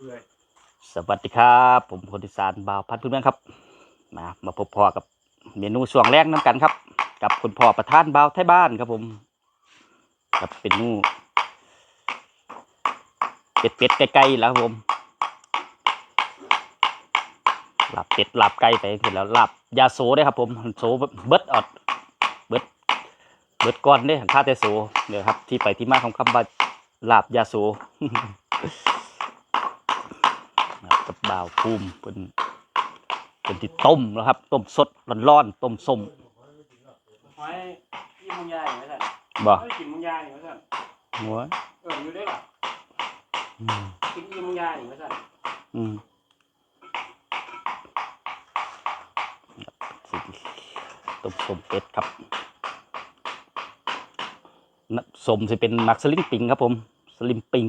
เปื่อยสวัสดีครับ ผมคนอีสานบ่าวพัดพื้นเมืองครับ มามาพบพ่อกับเมนูช่วงแรกน้ำกันครับ กับคุณพ่อประธานบ่าวไทยบ้านครับผมกับเป็นนูเป็ดเป็ดไก่ๆแล้วครับผมหลับเป็ดหลับไก่ไปเสร็จแล้วหลับยาโซได้วยครับ ผมโซเบิดออดเบิดเบิดก้อนเด้ข้าแต่โซเดี๋ยวครับ ที่ไปที่มาของคำว่าลาบยาโซ บกับบ่าวภูมิเป็นเป็นที่ต้มแล้วครับ ต้มสดร้อนๆต้มส้มหอยกินมุงยาอย่างไรสั่นบ่ไม่กินมุงยาอย่างไรสั่นหัวเอออยู่ได้หรออืมกินกินมุงยาอย่างไรสั่นอืมครับต้มส้มเป็ดครับน้ำส้มจะเป็นมักสลิมปิงครับผม สลิมปิง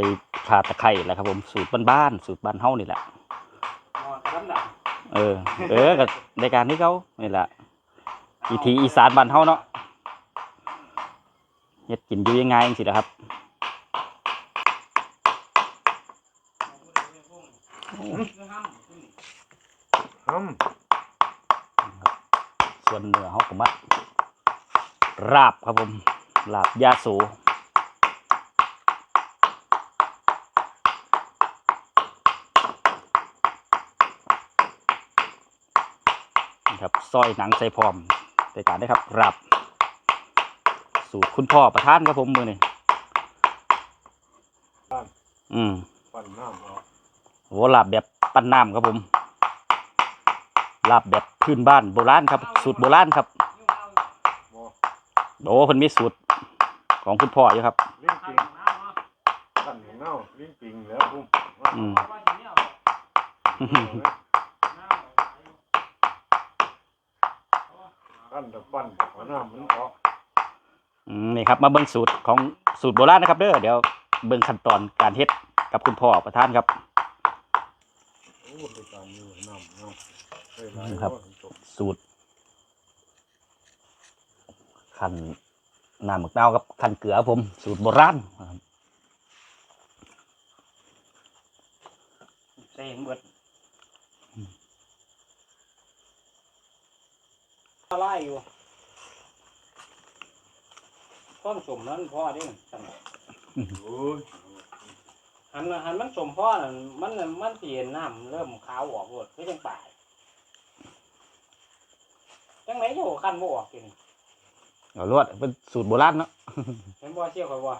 ส่ข่าตะไคร้แหล้วครับ ผมสูตรบ้านๆสูตรบ้านเฮานี่แหละนอนกระดำด่างเออ เออกับในการที่เขานี่แหละอีทีอีสานบ้านเฮาเนาะเฮ็ดกินอยู่ยังไงจังสินะครับฮึมส่วนเนื้อเฮาก็มาราบครับผม ลาบยาสู ครับซอยหนังใส่พร้อมในการได้ครับราบสูตรคุณพ่อประทานครับผมมือนี่อืมปั่นน้ำออกโหลาบแบบปั้นน้ำครับผมลาบแบบพื้นบ้านโบราณครับ สูตรโบราณครับบ่โอ้เพิ่นมีสูตรของคุณพ่ออยู่ครับลิ้นปิงปั่นของเน่าลิ้นปิงแล้วพุ่มอืม ปั่นแต่ปั่นหัวหน้ามันออกอืมนี่ครับมาเบิ่งสูตรของสูตรโบราณนะครับเด้อเดี๋ยวเบิ่งขั้นตอนการเฮ็ดกับคุณพ่อประธานครับ โอ้ไปตามมือน้ำเนาะเคยหลายครับว่าจบสูตรขันน้ำหมึกเน่าวครับขันเกลือครับผม สูตรโบราณนะครับ ใส่เห็นเบิด ไล่อยู่ต้นสมนั้นพ่อเด้สั่นโอ้ยหันหันมันสมพ่อนั่นมันมันเปลี่ยนน้ำเริ่มขาวออกหมดคือจังป่ายจังไหนอยู่คันบ่ออกกินเอาลวดเป็นสูตรโบราณเนาะเห็นบ่เชี่ยวข่อยบ่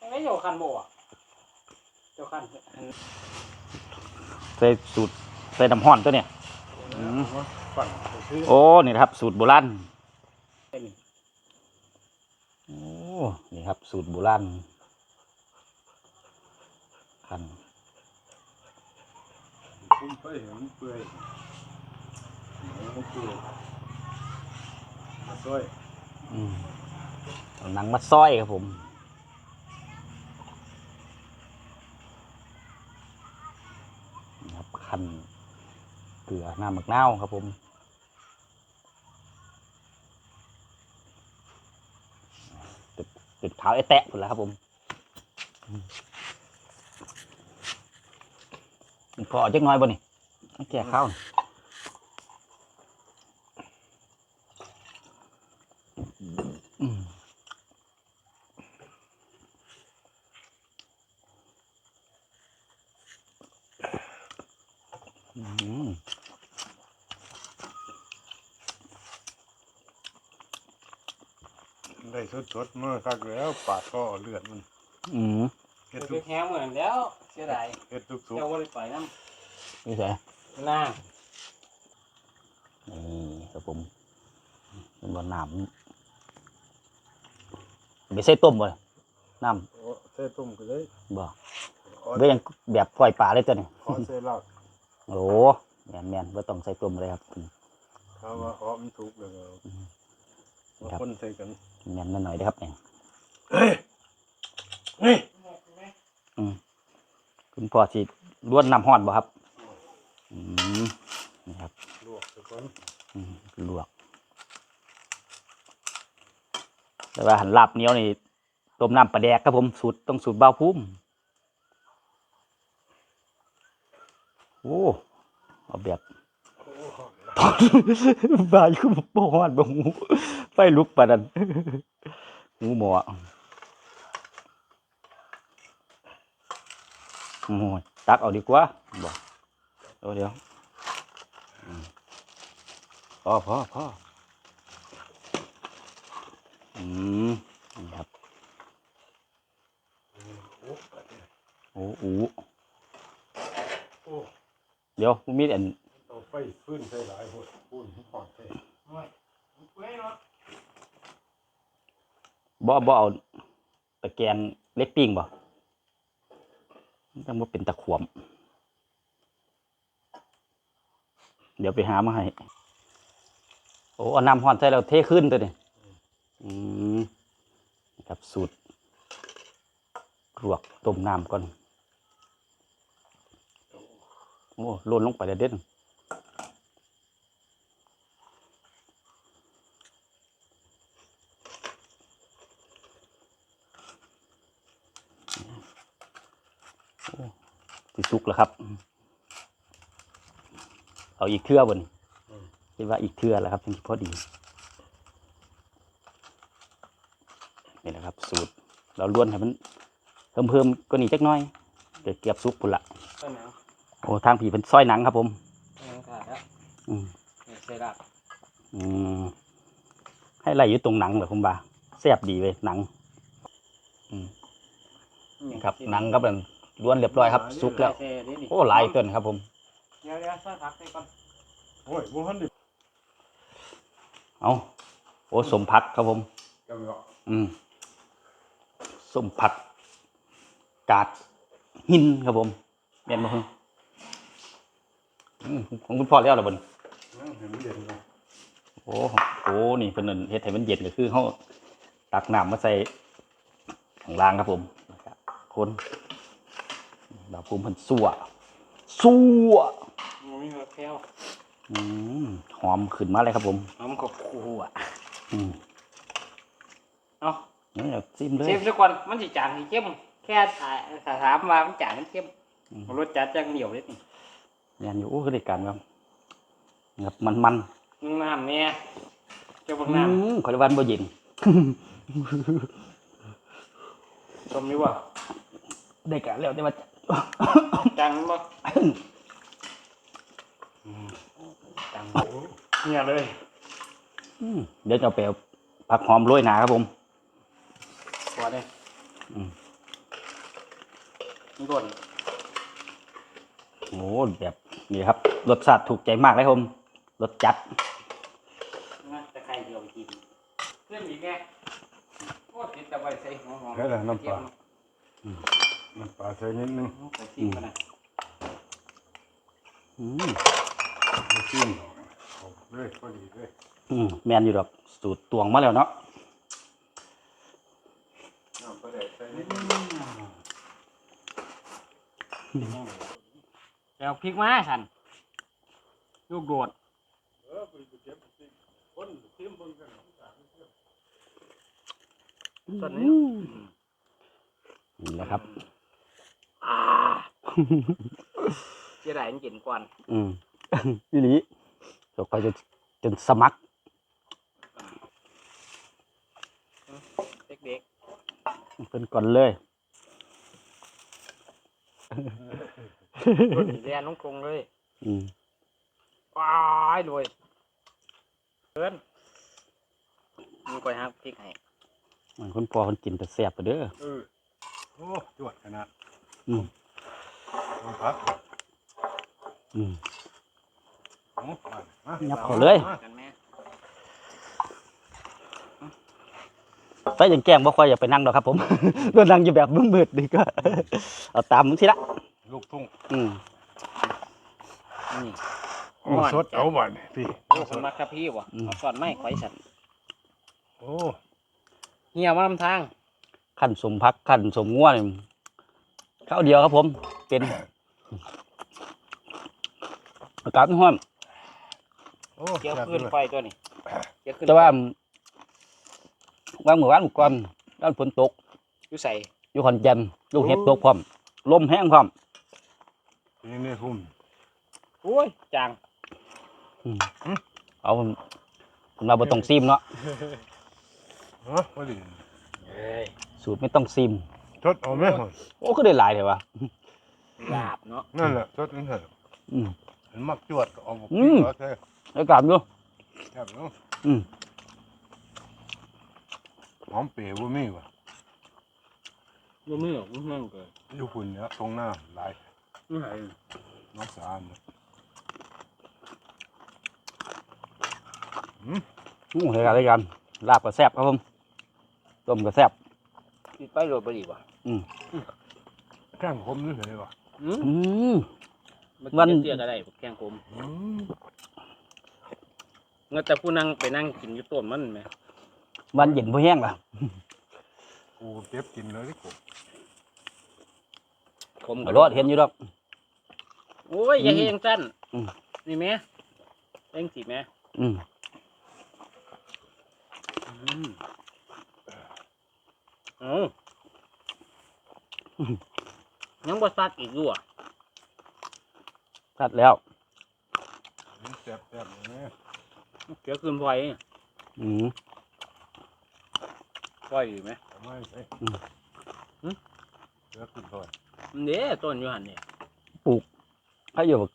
จังไหนอยู่คันบ่ออกเจ้าคันอันใส่สูตรใส่น้ำห้อนตัวเนี่ย อืมปั่นไปซื้อโอ้นี่นะครับสูตรโบราณเป็นโอ้ นี่ครับ สูตรโบราณขันพุ่มไปเห็นเปื่อยหมูมันเปื่อยมาซอยอืมเอาหนังมาซอยครับผมนี่ครับขัน เกลือหน้าหมึกเน่าครับผมเป็นเป็นเท้าไอ้แตะผุนแล้วครับผมพอเอาจักน้อยบ่นี่แก่ข้าวนี่อืม อืมได้สดๆเมื่อคักแล้วปาดก็เอาเลือดมันอืมเฮ็ดไปทุกแฮงเหมือนแล้วเสียดายเฮ็ดทุกสุกเจ้าบ่ได้ไปนำนี่ใช่หน้านี่ครับผมเป็นบ่อน้ำไม่ใช่ต้มบ่น้โอ้ใส่ต้มก็ได้ำบ่ขอก็ยังแบบปล่อยปลาเลยตัวนี้ขอใส่ลากโอ้แม่นแม่นบ่ต้องใส่ต้มเลยครับ ถ้าว่าหอมนสุกแล้วก็ครัมาบคนใส่กัน แม่นนิดหน่อยเด้อครับเนี่ยเฮ้ยนี่คุณพ่อสิล้วนน้ำห้อนบ่ครับอืมนี่ครับลวกซะก่อนอืมลวก แต่ว่าหันลาบเหนียวนี่ต้มน้ำปลาแดกครับผมสูตรต้องสูตรเบาวพุ่มโอ้เอาแบบบายคือบ่ฮอดบ่หู ไฟลุกปานนั้นหูหมอโอ้ยตักเอาดีกว่าบ่เดี๋ยวเดี๋ยวอืมพอพอพออืมนี่ครับโอ้โหโอ้เดี๋ยวมีอันเอาไฟฟื้นใส่หลายหดฟื้นหอดใส่ โอ้ยมันเปื่อยเนาะ บ่บ่เอาตะแกรงเล็กปิ้งบ่ต้องบ่เป็นตะขวม เดี๋ยวไปหามาให้ โอ้เอาน้ำห้อนใส่แล้วเทขึ้นตัวนี้อืมครับสูตรลวกต้มน้ำก่อน โอ้ลนลงไปแล้วเด่น สิสุกแล้วครับ เอาอีกเทื่อบนคิดว่าอีกเทื่อแล้วครับถึงสิพอดีนี่นะครับ สูตร เราล้วนให้มันเพิ่มเพิ่มๆก็นี่จักหน้อยเดี๋ยวเก็บสุกพุ่นละก็หนังโอ้ทางผีเป็นซอยหนังครับผมหนังขาดแล้วอืมนี่ใส่ดับอืมให้ไหลอยู่ตรงหนังเหรอผมบ่าแซ่บดีเลยหนัง อืมนี่ครับหนังก็เป็น ล้วนเรียบร้อยครับสุกแล้วใส่เดี๋ยวนี่โอ้หลายต้นครับผมเดี๋ยวเดี๋ยวใส่ผักใส่ก่อนโอ้ยบ่ทันได้เอาโอ้สมพักครับผมกำลังอืมสมผักกาดหินครับผมเมียนมาเพิ่งอืมของคุณพ่อแล้วเหรอบนนั่งเห็นมันเด่นเลยโอ้โหนี่เพิ่นนั่นเฮ็ดให้มันเย็นก็คือเฮาตักน้ำมาใส่ข้างล่างครับผมแล้วก็คน ดาวภูมิเพิ่นสั่วสั่วมันมีหัวแก้วอืมหอมขึ้นมาเลยครับผมน้ำกับคู่อะอืมเอานี่เอาซิมเลยเชฟทุกคนมันสิจางสิเข้มแค่ถ่ายถ้าถามว่ามันจางมันเข้มรสจัดจังเหนียวเลยนี่ยันอยู่โอ้คือได้การครับครับมันมันน้ำเนี่ยเจ้าพวกๆน้อืมขอได้วันบ่เย็นำชมดีว่าได้การแล้วได้ว่าจังบ่จังเนี่ยเลยอืมเดี๋ยวจะเอาไปเอาผักหอมโรยหนาครับผมพอเนี่ยอืมมันด่วนโอ้แบบนี้ครับรสชาติถูกใจมากเลยครับผมรสจัดนะจะใครเดียวไปกินเพื่อนอีกแน่โอ้ติดแต่ไว้ใส่หัวหอมแค่นั้นน้ำปลา น้ำปลาใส่นิดนึงใส่ซีมันนะอืมไม่ซิ้นหรอกเอาเลยพอดีเลยอืมแมนอยู่ดอกสูตรตวงมาแล้วเนาะน้ำปลาแดกใส่นิดนึงแล้วพริกมาสันลูกโดดเออไปเก็บสิคนเต็มเบิ่งกันตอนนี้นี่แหละครับ อ่าเจ๊ได้มันกินก่อนอืมนี่ลีจบไปจนจนสมัครเด็กเป็นก่อนเลยๆตัวนี้แดนลงกรงเลยอืมว้ายรวยเพื่อนมึงก่อยฮักพริกให้มันคุณพ่อคนกินแต่แซ่บไปเด้อ เออโอ้จวดขนาด อืมน้ำผักอืมเอามามายับเข้าเลยกันแม่แต่ยังแกล้งบ่ค่อยอยากไปนั่งดอกครับผมโดนนั่งอยู่แบบมืดๆดีก็เอาตามมึงทีละลูกทุ่งอืมนี่โอ้สดเอาบ่เนี่ยพี่โอ้คนมักกะพี่วะเอาสอนไม่ข่อยสันโอ้เหี่ยวมาลำทาง ขั้นสมพักขั้นสมง่วนี่ ข้าวเดียวครับผม เป็นอากาศไม่ร้อนโอ้เกี่ยวแซ่บขึ้นด้วยไฟตัวนี้เกี่ยวขึ้นแต่ว่าว่าเมื่อวานเมื่อก่อนตอนฝนตกอยู่ใส่อยู่ขอนแก่นลูกเห็ดตกพร้อมลมแห้งพร้อมนี่นี่หุ่มโอ้ยจางเอาผมเราบ่ต้องซิมเนาะฮะว่าดิเอ้ยสูตรไม่ต้องซิม ชดเอาไหมหอยโอ้ก็ได้หลายเถอะวะลาบเนาะนั่นแหละชดนั่นเถอะอืม เห็นมักจวดก็เอาบุกอืมแล้วแท้แล้วกลับดูแซ่บเนาะอืม หอมเป๋บ่มีว่ะบ่มีหรอกมันนั่งเกินอยู่พุ่นเนี่ยตรงหน้าหลายไม่ไหนน้องสารเนี่ยอู้รายการรายการลาบก็แซ่บครับผมต้มก็แซ่บติดไปโรยไปดีกว่า แข้งคมนี่เลยว่ะอืมอืม มันวันเตี้ยก็ได้แกงกลมอืมเงาแต่ผู้นั่งไปนั่งกินอยู่ต้นมันไหมวันเย็นพอแห้งล่ะกูเก็บกินเลยที่กูผมรอดเห็นอยู่ดอก โอ้ยอย่าอืมเฮงสั้นอืม นี่แม่เองสิแม่อืมอืมเอ้า ยังบ่ซัดอีกอยู่อะตัดแล้วนี่แซ่บแซ่บเลยเนี่ยเกี่ยวคืนไฟอืมไฟอยู่ไหมเอาไม่ใช่อืมหึเดี๋ยวขึ้นก่อนมันเด้ต้นอยู่หันเนี่ยถ้าอยู่บัก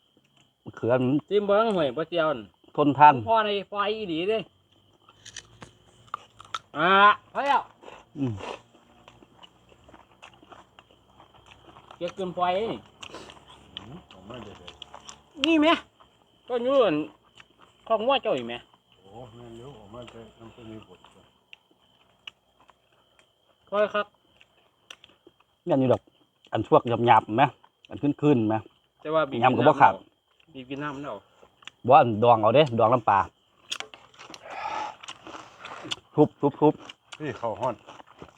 เขือมันจิ้มเบิ้งห่วยบ่เจียวนั่นทนทาน พ่อในไฟอีดีเด้อ่าพอแล้วอืม เกี่ยวคืนไฟอืมเอาไม่ได้เลยนี่แม่ต้นอยู่อั่นของว่าเจ้าอีกไหมโอ้แม่นเลี้ยวออกมาแต่น้ำตัวนี้บดก่อนคอยครับแม่นอยู่ดอกอันพวกหยาบๆไหมอันขึ้นๆไหมแต่ว่าบีบยำก็บ่ขาดบีบกินน้ำเนาะบ่อันดองเอาเด้ดองน้ำปลาทุบทุบทุบพี่เข้าห้อน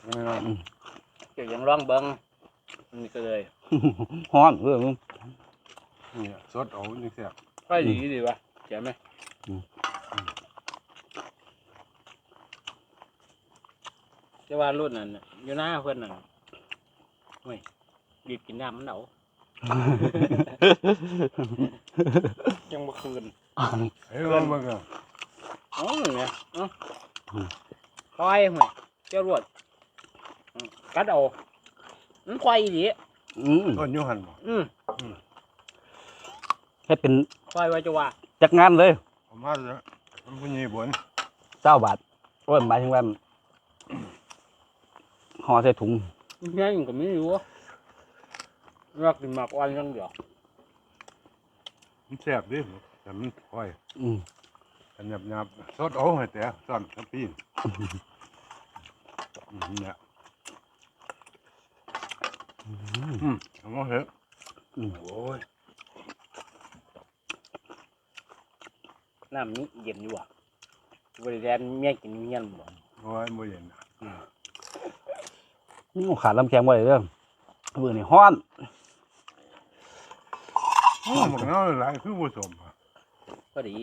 ไม่น้อยเกี่ยวยังร้องเบิ้ง นี่ก็เลยฮ้อนเรื่องนี่สดเอานี่แซ่บไฟดีดีวะเจ๋งไหมอืมแต่ว่ารุ่นนั้นน่ะอยู่หน้าเพื่อนน่ะเฮ้ยบีบกินน้ำมันเอายังบ่คืนเฮ้ยลองเบิ่งอะเอ๋อเนี่ยเอ้าอืมควายห่วยเจ้ารวดอืมกัดเอา มันควายดีอืมต้นยูหันบ่อืมให้เป็นควายไว้จะว่าจักงานเลยเอามาเลยมันผู้ใหญ่บ่นเจ้าบาทโอ้ยหมายถึงว่าห่อใส่ถุงง่ายก็ไม่รู้รักกินหมากอ่อนจังเดียวมันแซ่บดิแต่มันค่อยอืมกันหยับหยับสดเอาให้แต่ซ่อนทับปีนอืมเนี่ย อืมเอามาเถอะอืมโอ้ยน้ำนี้เย็นอยู่อะบริแดนเมียกินเมียนบ่โอ้ยบ่เย็นนะอืมขาดลำแข็งไว้เด้อมือนี่ฮ้อนอ๋อมันน้อยหลายคือผสมอะพอดี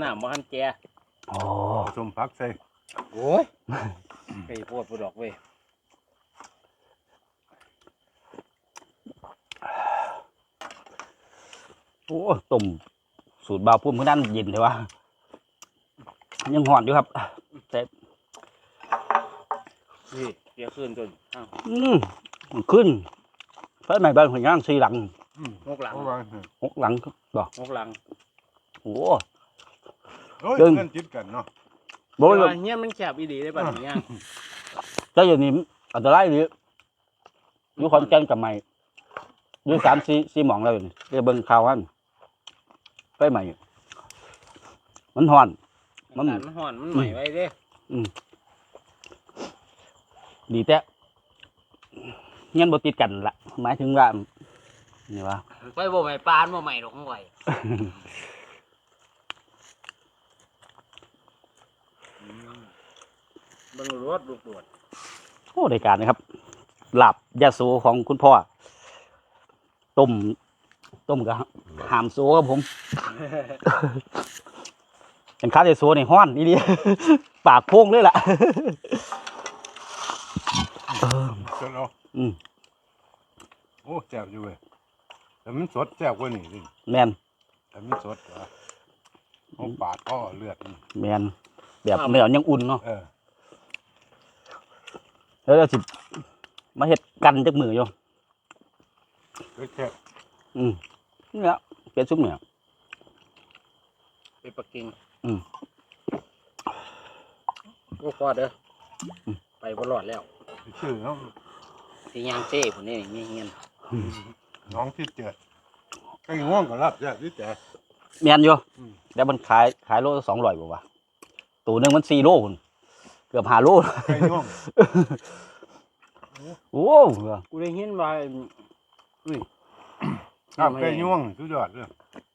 น้ำบ่ทันแก่อ๋อผสมผักใส่โอ้ยไปโพดบ่ดอกเว้ย โอ้ต้มสูตรบาวพุ่มคือนั่นเย็นเลยวะยังห่อนอยู่ครับ แต่นี่เดี๋ยวคืนจนอ้าวอืมขึ้นไฟใหม่บ้านหัวย่างสี่หลังอืมงกหลังเอาวางเถอะหกหลังบ่งกหลังโอ้โอ้ยเดินเงินจิตกันเนาะบ่แต่แม่นว่าเฮียนมันแคบอีดีได้ป่ะนี่ย่างแต่อย่างนี้อันตรายดีอยู่ขอนแก่นกับใหม่อยู่สามสี่สี่หมองแล้วนี่เรียกเบิ่งข่าวอัน ไฟใหม่ มันห่อน มันอากาศมันร้อนมันใหม่ไว้เด้ดีแต่เงี้ยบ่ติดกันละหมายถึงว่านี่ว่าไฟบ่ใหม่ปานบ่ใหม่ดอกของไหวเบิ่งรถลูกตรวจโอ้รายการนะครับหลับยาสูของคุณพ่อต้ม ต้มกับหามสูครับผมเป็นข้าวยาสูในห้อนนี่ดิปากโพ่งเลยล่ะเออสดเอาอืมโอ้แซ่บอยู่เว้ยแต่มันสดแซ่บกว่านี่สิแมนแต่มันสดเหรอเขาปาดเขาเอาเลือดนี่แมนแบบเนื้อยังอุ่นเนาะเออแล้วเราสิมาเฮ็ดกันจักมืออยู่ก็แซ่บ อืมเนี่ยเป็นซุปเนี่ยไปปักกิ่งอืมโอ้พอเด้ออม ไปบ่รอดแล้วชื่อน้องสิยางเจ้พุ่นนี่มีเงินน้องที่เจ็ดก็ง่วงก็รับแซ่บที่แต่ แมนอยู่อืม แล้วมันขายขายโลสองร้อยกว่าวะตัวหนึงมันสี่โลพุ่นเกือบห้าโลไก่ง่วงโอ้กูได้ยินว่าอุ้ย ครับไก่ง่วงสุดยอดเลย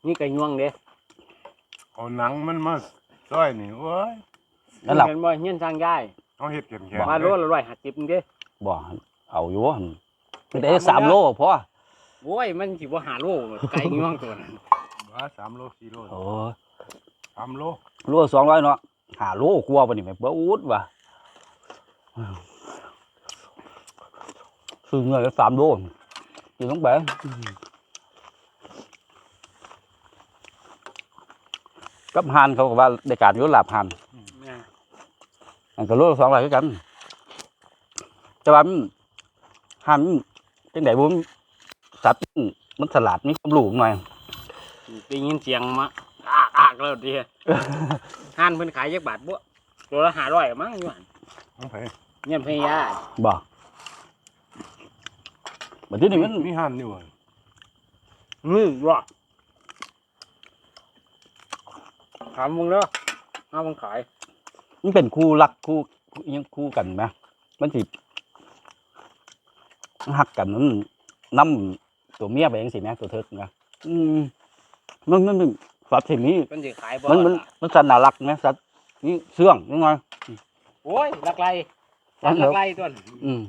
นี่ไก่ย่วงเด้เอาหนังมันมาซอยนี่โอ้ยนั่นหลับเห็นบ่เฮียนสร้างได้เอาเห็ดแข็งมาโลละ150เด้บ่เอาอยู่วะไม่ได้สามโลพอโอ้ยมันสิบ่หาโลไก่ย่วงตัวนั้นว่าสามโลสี่โลโอ้สามโลโลสองร้อยเนาะหาโลกลัวปะนี่แม่เบ้อุดว่ะซื้อเงินสามโลกินต้องไป กับหานเขาก็ว่าได้การยุลาบหานแม่อันก็โลละสองร้อยคือกัน แต่ว่ามันหานมันจังไดบ่มันสัตว์มันสลัดมีความรู้หน่อยได้ยินเสียงมาอากอากแล้วดิห้านเพิ่นขายจักบาทบ่ตัวละ500มั้งอยู่หั่นของไผเงินพญาบ่บัดนี้นี่มันมีหันอยู่อะมือรอด ถามมึงเด้อห้ามึงขาย มันเป็นคู่รักคู่คู่อิหยังคู่กันไหมมันสิหักกันมันน้ำตัวเมียไปยังสิแม่ตัวเทิกนะอืมมันมันมันสัตว์ที่นี้มันสิขายบ่มันมันล่ะมันสัตว์น่ารักไหมสัตว์นี่เสื่องยังไงโอ้ยลักไล่อันเดีลัยวกไล่ตัวนั้นอืม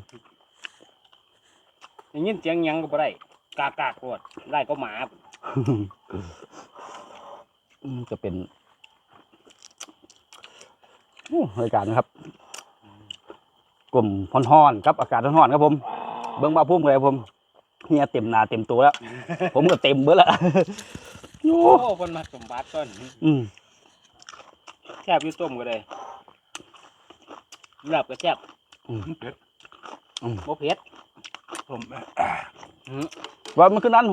ได้ยินเสียงหยังก็บ่ได้กากากปวดไล่ก็หมา อืมจะเป็น โอ้รายการนะครับกลุ่มฮ้อนๆครับอากาศฮ้อนๆครับผม เบิ้งมาพุ่มเลยครับผมเฮียเต็มหนาเต็มตัวแล้ว ผมก็เต็มเบิดแล้วโอ้โอ้เพิ่นมาสมบัติต้นอืมแซ่บอยู่ต้มก็ได้ลาบก็แซ่บมันเป็ดบ่เผ็ดผมว่ามันคือนั้น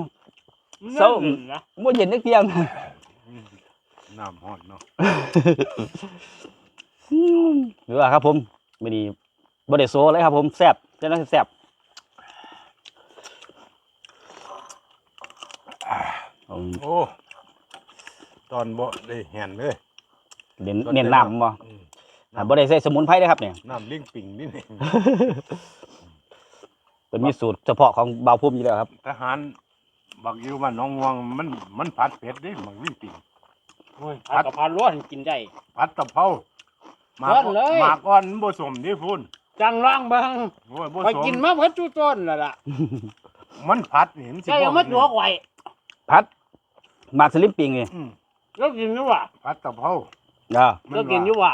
เศร้านั่นนะว่าเย็นนักเที่ยงน้ำฮ้อนเนาะ หรือว่าครับผมไม่ดีบริโซเลยครับผมแซ่บเจ้าหน้าที่แซ่บอืมโอ้ตอนบ่ได้แห่นเลยเน้นเน้นน้ำบ่อืมอ่าบ่ได้ใส่สมุนไพรเลยครับเนี่ยน้ำเลี้ยงปิ่งนี่นี่เป็นมีสูตรเฉพาะของบ่าวพุ่มอยู่แล้วครับทหารบักอยู่บ้านหน้องงวงมันมันผัดเป็ดเด้บักเลี้ยงปิ่งโอ้ยผัดกับผัดร้อนกินได้ผัดตะเภาห มากเอิ้นเลยหมากอ่อนมันบ่สมนี่พุ่นจังร่องเบิ่งโอ้ยบ่ไปสมกินมาเพิ่นจุต้นแล้วล่ะมันผัดนี่มันสิใช่เอามาตัวไว้พัดหมากสลิปปิงนี่อืมแล้วกินอยู่ว่ะผัดตะเภาอ่ามัแล้วกินอยู่ว่ะ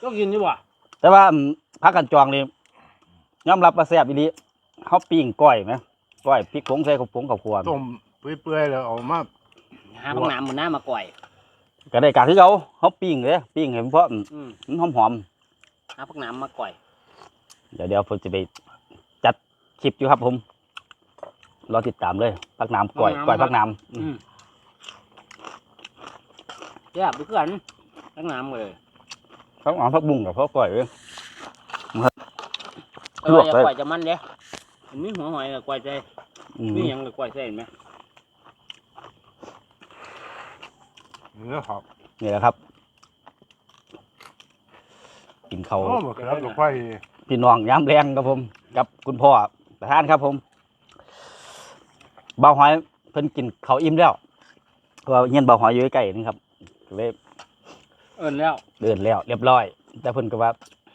แล้วกินอยู่ว่ะแต่ว่าอืมพักกันจองนี่ยอมรับว่าแซ่บอีหลีเฮาปิ้งก้อยไหมก้อยพริกผงใส่ข้าวผงข้าวคั่วต้มเปื่อยๆแล้วเอามาหาบักน้ำมันน้ามาก่อย ก็ได้การที่เขาเขาปิ้งเลยปิ้งเห็นเพราะอืมมันหอมหอมหาบักน้ำมาก่อยๆเดี๋ยวเดี๋ยวผมจะไปจัดคลิปอยู่ครับผมรอติดตามเลยพักน้ำก่อยก่อยพักน้ำอือืมมแซ่บไปเพื่อนบักน้ำเลยพักน้ำพักบุ้งกับพักก่อยเลยเอลอวกอย่าเลยก่อยจะมันเด้อันนี้หัวหอยกับก่อยใจอืมนี่ยังกับก่อยใจเห็นไหม นื้อหอบนี่แหละครับ กินเขาวโอ้บ่ครับลูกไฟพี่น้องย้ำแรงครับผม กับคุณพ่อประธานครับผมเบาหอยเพิ่นกินเขาวอิ่มแล้วเพราะว่าเงี้ยนเบาหอยอยู่ใกล้ๆนี่ครับก็เลยเอินแล้วเดินแล้ว เรียบร้อย แต่เพิ่นก็ว่า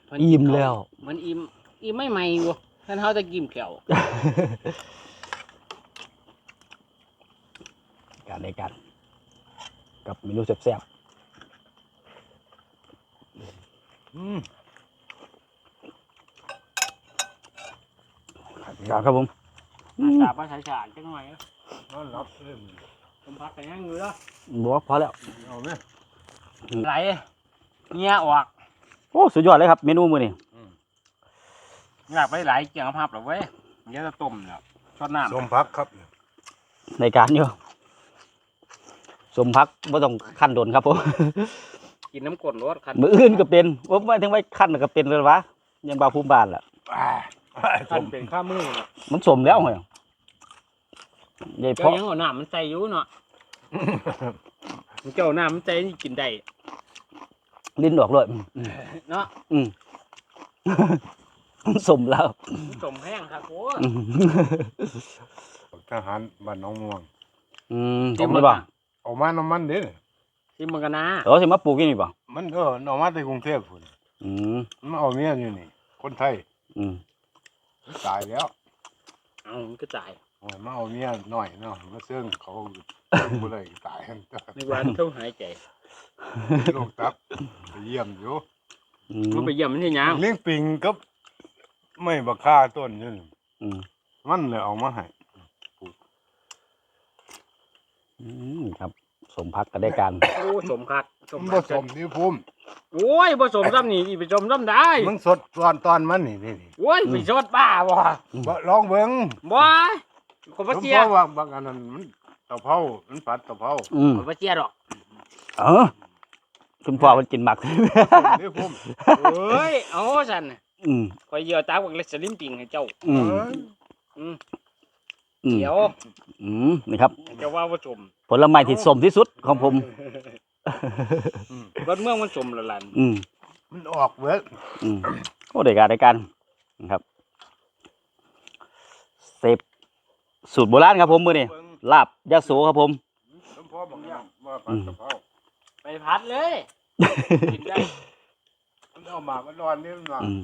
เพิ่นอิ่มแล้ว มันอิ่มอิ่มไม่ใหม่อยู่ท่านเขาจะกินแขวการในการ กับเมนูแซ่บอืมครับครับผมสาบภาษาฉาดจังหน่อยนะนอนรับเอ้ยมึงผมพักกันยังอยู่แล้วบอกว่าพอแล้วเอาไหมไหลเงี้ยออกโอ้สุดยอดเลยครับเมนูมื้อนี้อยากไปไหลเกี่ยงภาพหรอเว้ยเดี๋ยวจะต้มแล้วชดน้ำสมพักครับ ในการอยู่ สมพักบ่ต้องขั้นโดนครับผมกินน้ำกรดรสคันมืออื่นก็เป็นว่าไม่ถึงไว้ขั้นก็เป็นเลยวะยันบาภูมิบานล่ะคันเป็นข้ามือน่ะมันสมแล้วเหรอใหญ่เจ้าเพาะยังเอาน้ำมันใจอยู่เนาะเจ้าน้ำมันใจนี่กินได้ลิ้นออกเลยอืมเนาะอืมมันสมแล้วสมแห้งครับโอ้อืมทหารบ้านหน้องม่วงอืมสมเลยบ่เอามาน้ำมันเด้อที่มึงกันนะเออสิมาปลูกที่นี่บ่มันเออเอามาจากกรุงเทพพุ่นอืมมันเอาเมียอยู่นี่ คนไทยอืมมันตายแล้วเอามันก็จ่ายโอ้ยมาเอาเมียหน่อยเนาะมาเสื่องเขาบ่ได้ตายกันในวันเขาหายใจโรคตับไปเยี่ยมอยู่อืมันมไปเยี่ยมมันที่ยังเลี้ยงปิงกับ ไม่บักค่าต้นอยู่นี่อืมมันเลยเอามาให้ อืมครับ สมพักก็ได้การ โอ้สมคักสมมันคัผกสมที่พุ่มโอ้ยผสมซ้ำนี่อีไปผสมซ้ำได้มึงสดตอนตอนมันนี่นี่นี่โอ้ยไปชดบ้าบ่บ่ลองเบิ่งบ่คนผบ่มเจียเพราะว่าบางอันนั้นมันตะเภามันปัดตะเภาอืมคนบ่เจียดอกเออคุณพ่อมันกินหมักที่พุ่มเอ้ยเอาซั่นน่ะอืมคอยเหยี่ยวตาบักเล็กสลิมปิงให้เจ้าอืมเอ้ยอืม อืมเดี๋ยวอืมนี่ครับเจ้าว่าผสมผลไม้ที่สมที่สุดของผมอืมบ้านเมืองมันสมและลันอืมมันออกเบิดอืมโอ้ได้การได้การนะครับเซฟสูตรโบราณครับผมมือนี่เบิ่งลาบยาโสครับผม สมพอบางอย่างว่าปัดตะเภาไปพัดเลยกินได้มันเอามามันร้อนนี่มันว่าอืม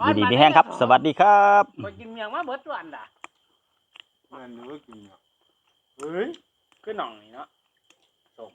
อยู่ดีมีแห้งครับ สวัสดีครับคอยกินเมียงมาเบิดทุกอันด่ะ แม่นหรือว่ากินเนี่ยเฮ้ย คือหน่องนี่เนาะสม